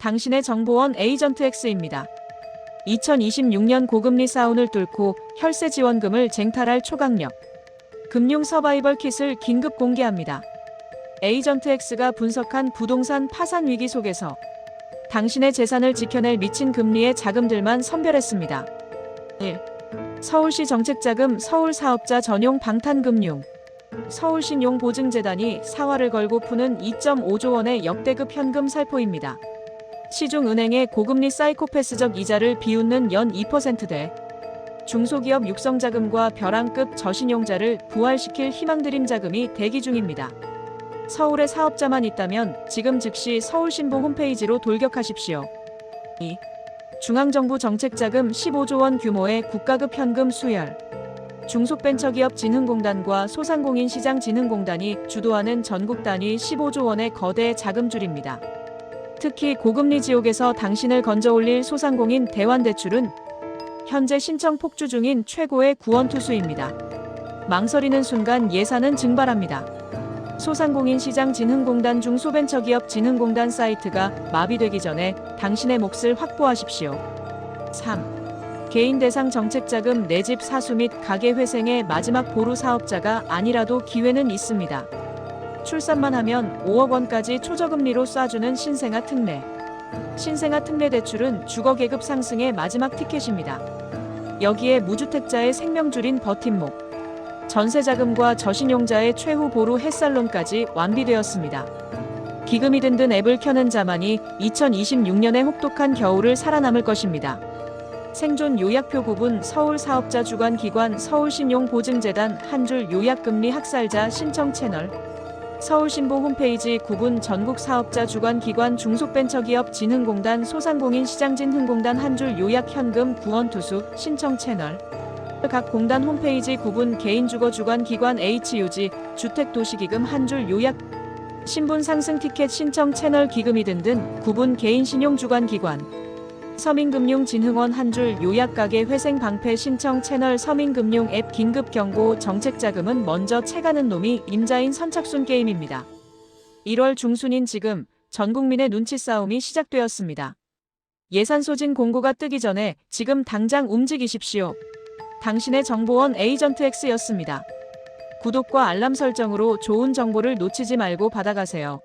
당신의 정보원 에이전트 X입니다. 2026년 고금리 사운을 뚫고 혈세 지원금을 쟁탈할 초강력. 금융 서바이벌 킷을 긴급 공개합니다. 에이전트 X가 분석한 부동산 파산 위기 속에서 당신의 재산을 지켜낼 미친 금리의 자금들만 선별했습니다. 1. 서울시 정책자금 서울사업자 전용 방탄금융 서울신용보증재단이 사활을 걸고 푸는 2.5조 원의 역대급 현금 살포입니다. 시중은행의 고금리 사이코패스적 이자를 비웃는 연 2%대 중소기업 육성자금과 벼랑급 저신용자를 부활시킬 희망드림 자금이 대기 중입니다. 서울에 사업자만 있다면 지금 즉시 서울신보 홈페이지로 돌격하십시오. 2. 중앙정부 정책자금 15조 원 규모의 국가급 현금 수혈 중소벤처기업 진흥공단과 소상공인 시장 진흥공단이 주도하는 전국 단위 15조 원의 거대 자금줄입니다. 특히 고금리 지옥에서 당신을 건져 올릴 소상공인 대환대출은 현재 신청 폭주 중인 최고의 구원투수입니다. 망설이는 순간 예산은 증발합니다. 소상공인 시장 진흥공단 중 소벤처기업 진흥공단 사이트가 마비되기 전에 당신의 몫을 확보하십시오. 3. 개인 대상 정책자금 내 집 사수 및 가계 회생의 마지막 보루 사업자가 아니라도 기회는 있습니다. 출산만 하면 5억 원까지 초저금리로 쏴주는 신생아 특례. 신생아 특례 대출은 주거 계급 상승의 마지막 티켓입니다. 여기에 무주택자의 생명줄인 버팀목, 전세자금과 저신용자의 최후 보루 햇살론까지 완비되었습니다. 기금이 든든 앱을 켜는 자만이 2026년의 혹독한 겨울을 살아남을 것입니다. 생존 요약표 구분 서울 사업자 주관 기관 서울신용보증재단 한 줄 요약금리 학살자 신청 채널 서울신보 홈페이지 구분 전국 사업자 주관 기관 중소벤처기업 진흥공단 소상공인 시장진흥공단 한 줄 요약 현금 구원 투수 신청 채널. 각 공단 홈페이지 구분 개인주거 주관 기관 HUG 주택도시기금 한 줄 요약 신분 상승 티켓 신청 채널 기금이 등등 구분 개인 신용 주관 기관 서민금융진흥원 한 줄 요약가게 회생 방패 신청 채널 서민금융 앱 긴급 경고 정책 자금은 먼저 채가는 놈이 임자인 선착순 게임입니다. 1월 중순인 지금 전 국민의 눈치 싸움이 시작되었습니다. 예산 소진 공고가 뜨기 전에 지금 당장 움직이십시오. 당신의 정보원 에이전트 X였습니다. 구독과 알람 설정으로 좋은 정보를 놓치지 말고 받아가세요.